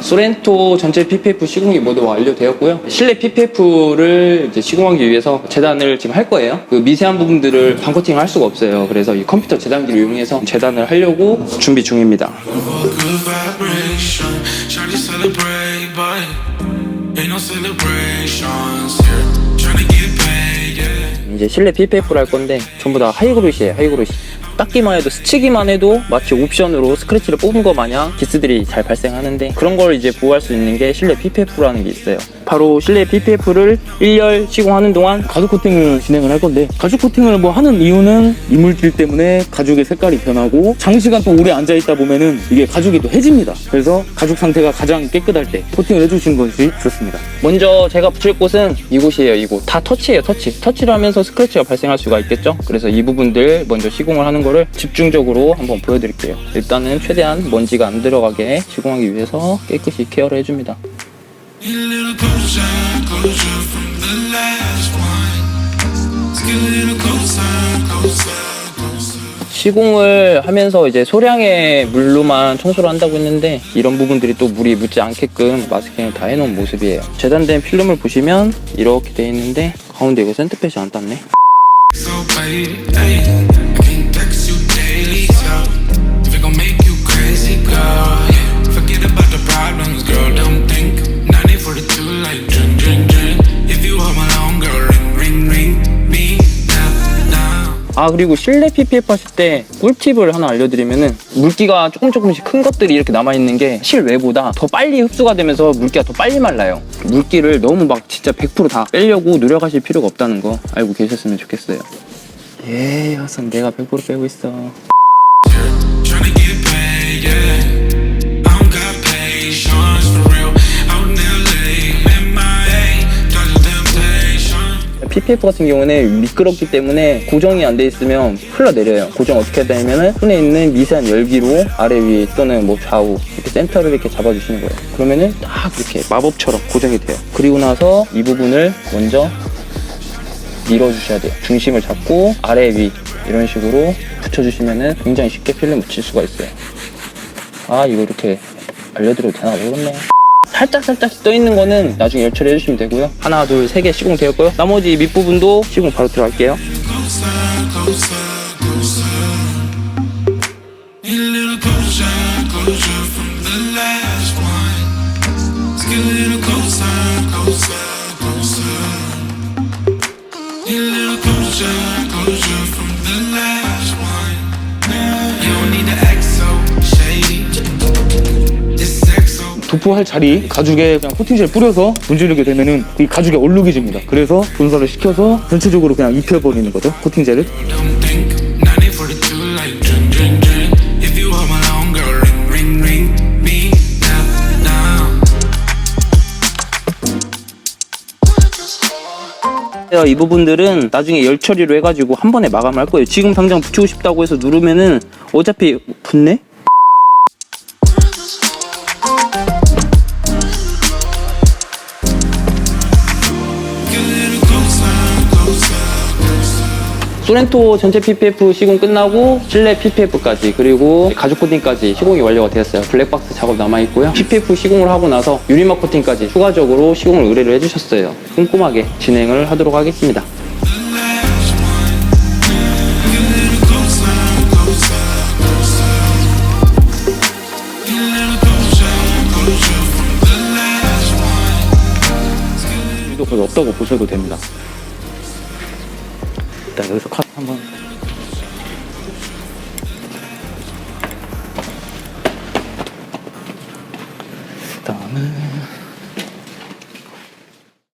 소렌토 전체 PPF 시공이 모두 완료되었고요. 실내 PPF를 이제 시공하기 위해서 재단을 지금 할 거예요. 그 미세한 부분들을 반코팅을 할 수가 없어요. 그래서 이 컴퓨터 재단기를 이용해서 재단을 하려고 준비 중입니다. Ain't no celebrations here. Get paid. 이제 실내 PPF를 할 건데 전부 다 하이그로시에요. 하이그로시. 닦기만 해도 스치기만 해도 마치 옵션으로 스크래치를 뽑은 것 마냥 기스들이 잘 발생하는데 그런 걸 이제 보호할 수 있는 게 실내 PPF라는 게 있어요. 바로 실내 PPF를 1열 시공하는 동안 가죽 코팅을 진행을 할 건데 가죽 코팅을 뭐 하는 이유는 이물질 때문에 가죽의 색깔이 변하고 장시간 또 오래 앉아 있다 보면은 이게 가죽이 또 해집니다. 그래서 가죽 상태가 가장 깨끗할 때 코팅을 해주시는 것이 좋습니다. 먼저 제가 붙일 곳은 이곳이에요. 이곳 다 터치예요. 터치. 터치를 하면서 스크래치가 발생할 수가 있겠죠. 그래서 이 부분들 먼저 시공을 하는 거를 집중적으로 한번 보여드릴게요. 일단은 최대한 먼지가 안 들어가게 시공하기 위해서 깨끗이 케어를 해줍니다. A little closer, closer from the last one. Let's get a little closer, closer, closer. 시공을 하면서 이제 소량의 물로만 청소를 한다고 했는데 이런 부분들이 또 물이 묻지 않게끔 마스킹을 다 해놓은 모습이에요. 재단된 필름을 보시면 이렇게 돼 있는데 가운데 이거 센터펫이 안 닿네. So faded, ayy. 아 그리고 실내 PPF 하실 때 꿀팁을 하나 알려드리면은 물기가 조금 조금씩 큰 것들이 이렇게 남아있는 게 실외보다 더 빨리 흡수가 되면서 물기가 더 빨리 말라요. 물기를 너무 막 진짜 100%다 빼려고 노력하실 필요가 없다는 거 알고 계셨으면 좋겠어요. 예 하선 내가 100% 빼고 있어 PPF 같은 경우는 미끄럽기 때문에 고정이 안 돼 있으면 흘러내려요. 고정 어떻게 하냐면은 손에 있는 미세한 열기로 아래 위 또는 뭐 좌우 이렇게 센터를 이렇게 잡아주시는 거예요. 그러면은 딱 이렇게 마법처럼 고정이 돼요. 그리고 나서 이 부분을 먼저 밀어주셔야 돼요. 중심을 잡고 아래 위 이런 식으로 붙여주시면은 굉장히 쉽게 필름 붙일 수가 있어요. 아 이거 이렇게 알려드려도 되나 모르겠네. 살짝 살짝 떠 있는 거는 나중에 열처리 해주시면 되고요. 하나, 둘, 세 개 시공 되었고요. 나머지 밑부분도 시공 바로 들어갈게요. From the last 도포할 자리 가죽에 그냥 코팅젤 뿌려서 문지르게 되면은 이 가죽에 얼룩이 집니다. 그래서 분사를 시켜서 전체적으로 그냥 입혀버리는 거죠. 코팅젤을. don't think. 90 for the two, like drink, drink, drink. If you hold my long girl, ring, ring, ring. Me now, now. 이 부분들은 나중에 열 처리로 해가지고 한 번에 마감할 거예요. 지금 당장 붙이고 싶다고 해서 누르면은 어차피 붙네? 소렌토 전체 PPF 시공 끝나고 실내 PPF까지 그리고 가죽 코팅까지 시공이 완료가 되었어요. 블랙박스 작업 남아 있고요. PPF 시공을 하고 나서 유리막 코팅까지 추가적으로 시공을 의뢰를 해주셨어요. 꼼꼼하게 진행을 하도록 하겠습니다. 거의 없다고 보셔도 됩니다. 일단 여기서 컷 한번